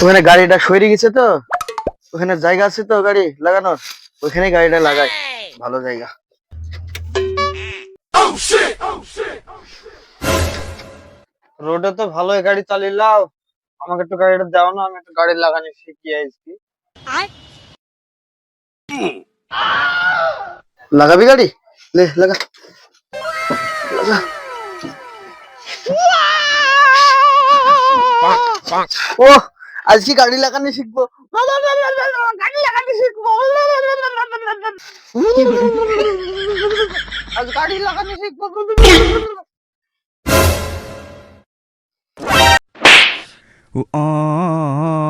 ওখানে গাড়িটা সরে গেছে তো। ওখানে জায়গা আছে তো গাড়ি লাগানোর। ওখানে গাড়িটা লাগাই। ভালো জায়গা। রোডে তো ভালোই গাড়ি চালিয়ে লাও আমাকে একটু গাড়িটা দাও না, আমি একটু গাড়ি লাগানো শিখি আইছি লাগাবি গাড়ি? লে, লাগা। লাগা। ও আজকে গাড়ি লাগানো শিখব। গাড়ি লাগানো শিখব। আজ গাড়ি লাগানো শিখব। Ooh, ah,